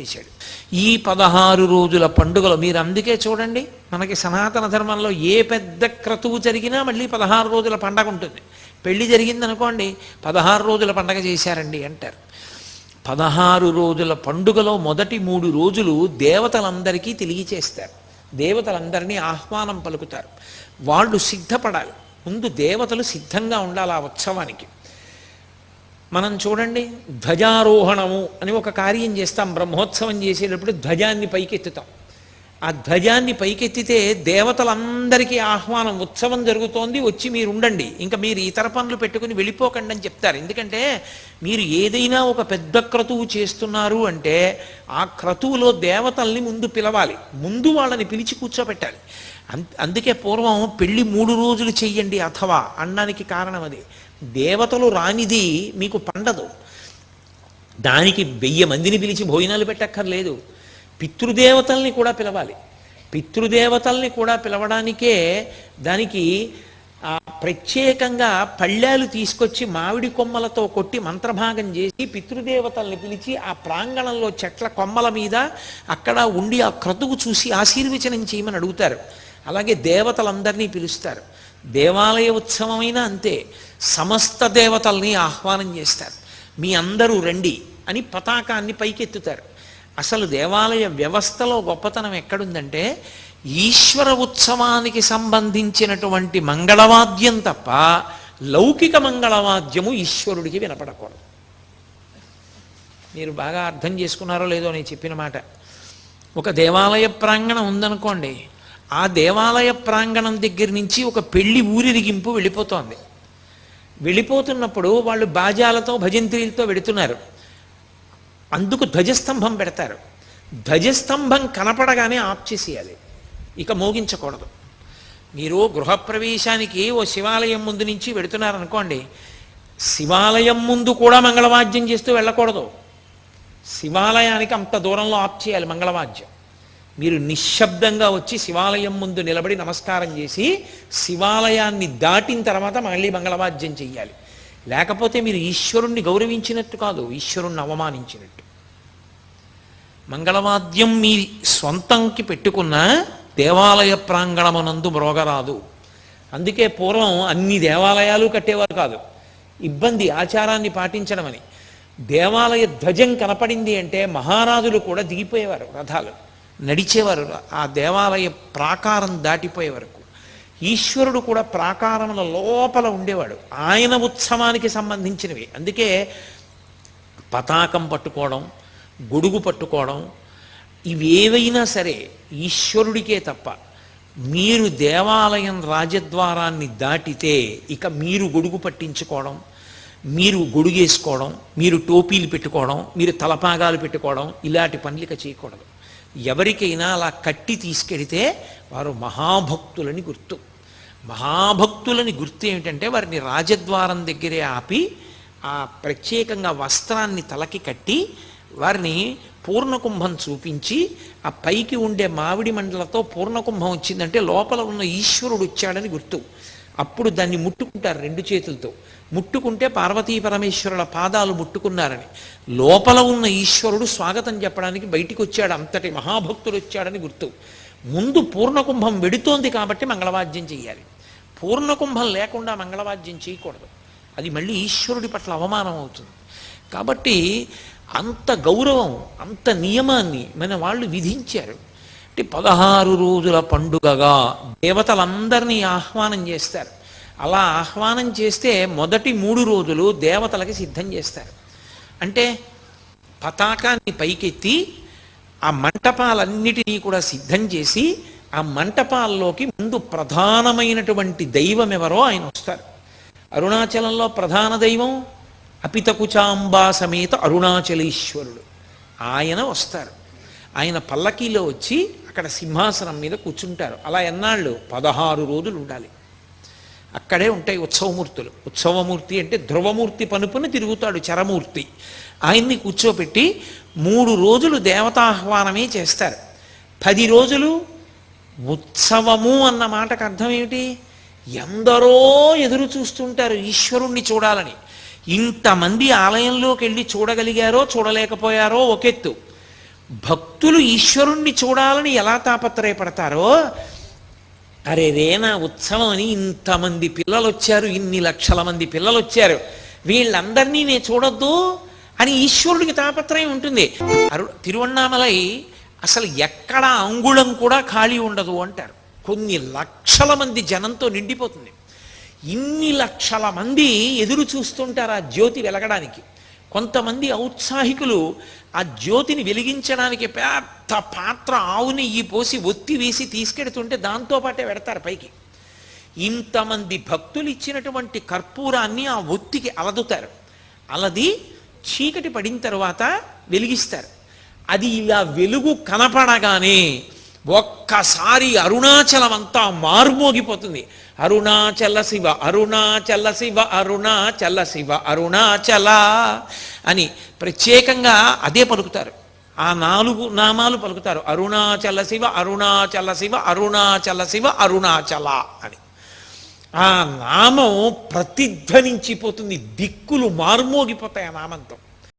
పెట్టేశాడు ఈ పదహారు రోజుల పండుగలు మీరు అందుకే చూడండి మనకి సనాతన ధర్మంలో ఏ పెద్ద క్రతువు జరిగినా మళ్ళీ పదహారు రోజుల పండగ ఉంటుంది. పెళ్ళి జరిగిందనుకోండి పదహారు రోజుల పండగ చేశారండి అంటారు. పదహారు రోజుల పండుగలో మొదటి మూడు రోజులు దేవతలందరికీ తెలియచేస్తారు దేవతలందరినీ ఆహ్వానం పలుకుతారు. వాళ్ళు సిద్ధపడాలి. ముందు దేవతలు సిద్ధంగా ఉండాలి ఆ ఉత్సవానికి. మనం చూడండి ధ్వజారోహణము అని ఒక కార్యం చేస్తాం. బ్రహ్మోత్సవం చేసేటప్పుడు ధ్వజాన్ని పైకెత్తుతాం. ఆ ధ్వజాన్ని పైకెత్తితే దేవతలందరికీ ఆహ్వానం ఉత్సవం జరుగుతోంది వచ్చి మీరు ఉండండి ఇంకా మీరు ఇతర పనులు పెట్టుకుని వెళ్ళిపోకండి అని చెప్తారు. ఎందుకంటే మీరు ఏదైనా ఒక పెద్ద క్రతువు చేస్తున్నారు అంటే ఆ క్రతువులో దేవతల్ని ముందు పిలవాలి. ముందు వాళ్ళని పిలిచి కూర్చోబెట్టాలి. అం- అందుకే పూర్వం పెళ్ళి మూడు రోజులు చెయ్యండి అథవా అనడానికి కారణం అది. దేవతలు రానిది మీకు పండదు. దానికి వెయ్యి మందిని పిలిచి భోజనాలు పెట్టక్కర్లేదు. పితృదేవతల్ని కూడా పిలవాలి. పితృదేవతల్ని కూడా పిలవడానికే దానికి ఆ ప్రత్యేకంగా పళ్ళాలు తీసుకొచ్చి మామిడి కొమ్మలతో కొట్టి మంత్రభాగం చేసి పితృదేవతల్ని పిలిచి ఆ ప్రాంగణంలో చెట్ల కొమ్మల మీద అక్కడ ఉండి ఆ క్రతువు చూసి ఆశీర్వచనం చేయమని అడుగుతారు. అలాగే దేవతలందరినీ పిలుస్తారు. దేవాలయ ఉత్సవమైన అంతే సమస్త దేవతల్ని ఆహ్వానం చేస్తారు. మీ అందరూ రండి అని పతాకాన్ని పైకెత్తుతారు. అసలు దేవాలయ వ్యవస్థలో గొప్పతనం ఎక్కడుందంటే ఈశ్వర ఉత్సవానికి సంబంధించినటువంటి మంగళవాద్యం తప్ప లౌకిక మంగళవాద్యము ఈశ్వరుడికి వినపడకూడదు. మీరు బాగా అర్థం చేసుకున్నారో లేదో నేను చెప్పిన మాట. ఒక దేవాలయ ప్రాంగణం ఉందనుకోండి ఆ దేవాలయ ప్రాంగణం దగ్గర నుంచి ఒక పెళ్ళి ఊరిరిగింపు వెళ్ళిపోతోంది. వెళ్ళిపోతున్నప్పుడు వాళ్ళు బాజాలతో భజంత్రీలతో వెడుతున్నారు. అందుకు ధ్వజస్తంభం పెడతారు. ధ్వజస్తంభం కనపడగానే ఆఫ్ చేసేయాలి. ఇక మోగించకూడదు. మీరు గృహప్రవేశానికి ఓ శివాలయం ముందు నుంచి వెడుతున్నారనుకోండి శివాలయం ముందు కూడా మంగళవాద్యం చేస్తూ వెళ్ళకూడదు. శివాలయానికి అంత దూరంలో ఆఫ్ చేయాలి మంగళవాద్యం. మీరు నిశ్శబ్దంగా వచ్చి శివాలయం ముందు నిలబడి నమస్కారం చేసి శివాలయాన్ని దాటిన తర్వాత మళ్ళీ మంగళవాద్యం చెయ్యాలి. లేకపోతే మీరు ఈశ్వరుణ్ణి గౌరవించినట్టు కాదు ఈశ్వరుణ్ణి అవమానించినట్టు. మంగళవాద్యం మీ సొంతంకి పెట్టుకున్న దేవాలయ ప్రాంగణమునందు మ్రోగరాదు. అందుకే పూర్వం అన్ని దేవాలయాలు కట్టేవారు కాదు. ఇబ్బంది ఆచారాన్ని పాటించడమని దేవాలయ ధ్వజం కనపడింది అంటే మహారాజులు కూడా దిగిపోయేవారు రథాలు. నడిచేవారు. ఆ దేవాలయ ప్రాకారం దాటిపోయే వరకు ఈశ్వరుడు కూడా ప్రాకారముల లోపల ఉండేవాడు. ఆయన ఉత్సవానికి సంబంధించినవి. అందుకే పతాకం పట్టుకోవడం గొడుగు పట్టుకోవడం ఇవేవైనా సరే ఈశ్వరుడికే తప్ప మీరు దేవాలయం రాజద్వారాన్ని దాటితే ఇక మీరు గొడుగు పట్టించుకోవడం మీరు గొడుగేసుకోవడం మీరు టోపీలు పెట్టుకోవడం మీరు తలపాగాలు పెట్టుకోవడం ఇలాంటి పనులు ఇక చేయకూడదు. ఎవరికైనా అలా కట్టి తీసుకెడితే వారు మహాభక్తులని గుర్తు. మహాభక్తులని గుర్తు ఏమిటంటే వారిని రాజద్వారం దగ్గరే ఆపి ఆ ప్రత్యేకంగా వస్త్రాన్ని తలకి కట్టి వారిని పూర్ణకుంభం చూపించి ఆ పైకి ఉండే మామిడి మండలతో పూర్ణకుంభం వచ్చిందంటే లోపల ఉన్న ఈశ్వరుడు వచ్చాడని గుర్తు. అప్పుడు దాన్ని ముట్టుకుంటారు రెండు చేతులతో. ముట్టుకుంటే పార్వతీ పరమేశ్వరుల పాదాలు ముట్టుకున్నారని. లోపల ఉన్న ఈశ్వరుడు స్వాగతం చెప్పడానికి బయటికి వచ్చాడు అంతటి మహాభక్తుడు వచ్చాడని గుర్తు. ముందు పూర్ణకుంభం వెడుతోంది కాబట్టి మంగళవాద్యం చేయాలి పూర్ణకుంభం లేకుండా మంగళవాద్యం చేయకూడదు. అది మళ్ళీ ఈశ్వరుడి పట్ల అవమానం అవుతుంది. కాబట్టి అంత గౌరవం అంత నియమాన్ని మన వాళ్ళు విధించారు. అంటే పదహారు రోజుల పండుగగా దేవతలందరినీ ఆహ్వానం చేస్తారు. అలా ఆహ్వానం చేస్తే మొదటి మూడు రోజులు దేవతలకి సిద్ధం చేస్తారు. అంటే పతాకాన్ని పైకెత్తి ఆ మంటపాలన్నిటినీ కూడా సిద్ధం చేసి ఆ మంటపాల్లోకి ముందు ప్రధానమైనటువంటి దైవం ఎవరో ఆయన వస్తారు. అరుణాచలంలో ప్రధాన దైవం అపితకుచాంబా సమేత అరుణాచలీశ్వరుడు. ఆయన వస్తారు. ఆయన పల్లకీలో వచ్చి అక్కడ సింహాసనం మీద కూర్చుంటారు. అలా ఎన్నాళ్ళు? పదహారు రోజులు ఉండాలి. అక్కడే ఉంటాయి ఉత్సవమూర్తులు. ఉత్సవమూర్తి అంటే ధ్రువమూర్తి పనుపుని తిరుగుతాడు చరమూర్తి. ఆయన్ని కూర్చోపెట్టి మూడు రోజులు దేవతాహ్వానమే చేస్తారు. పది రోజులు ఉత్సవము అన్న మాటకు అర్థం ఏమిటి? ఎందరో ఎదురు చూస్తుంటారు ఈశ్వరుణ్ణి చూడాలని. ఇంతమంది ఆలయంలోకి వెళ్ళి చూడగలిగారో చూడలేకపోయారో ఒకెత్తు. భక్తులు ఈశ్వరుణ్ణి చూడాలని ఎలా తాపత్రయపడతారో అరే రేనా ఉత్సవం అని ఇంతమంది పిల్లలు వచ్చారు ఇన్ని లక్షల మంది పిల్లలు వచ్చారు వీళ్ళందరినీ నేను చూడొద్దు అని ఈశ్వరుడికి తాపత్రయం ఉంటుంది. అరు తిరువണ്ണామలై అసలు ఎక్కడ అంగుళం కూడా ఖాళీ ఉండదు అంటారు. కొన్ని లక్షల మంది జనంతో నిండిపోతుంది. ఇన్ని లక్షల మంది ఎదురు చూస్తుంటారు ఆ జ్యోతి వెలగడానికి. కొంతమంది ఔత్సాహికులు ఆ జ్యోతిని వెలిగించడానికి పెద్ద పాత్ర ఆవు నెయ్యి పోసి ఒత్తి వేసి తీసుకెడుతుంటే దాంతోపాటే పెడతారు పైకి. ఇంతమంది భక్తులు ఇచ్చినటువంటి కర్పూరాన్ని ఆ ఒత్తికి అలదుతారు. అలది చీకటి పడిన తర్వాత వెలిగిస్తారు. అది ఇలా వెలుగు కనపడగానే ఒక్కసారి అరుణాచలం అంతా మార్మోగిపోతుంది. అరుణాచల శివ అరుణాచల శివ అరుణాచల శివ అరుణాచల అని ప్రత్యేకంగా అదే పలుకుతారు. ఆ నాలుగు నామాలు పలుకుతారు. అరుణాచల శివ అరుణాచల శివ అరుణాచల శివ అరుణాచల అని. ఆ నామం ప్రతిధ్వనించిపోతుంది. దిక్కులు మార్మోగిపోతాయి ఆ నామంతో.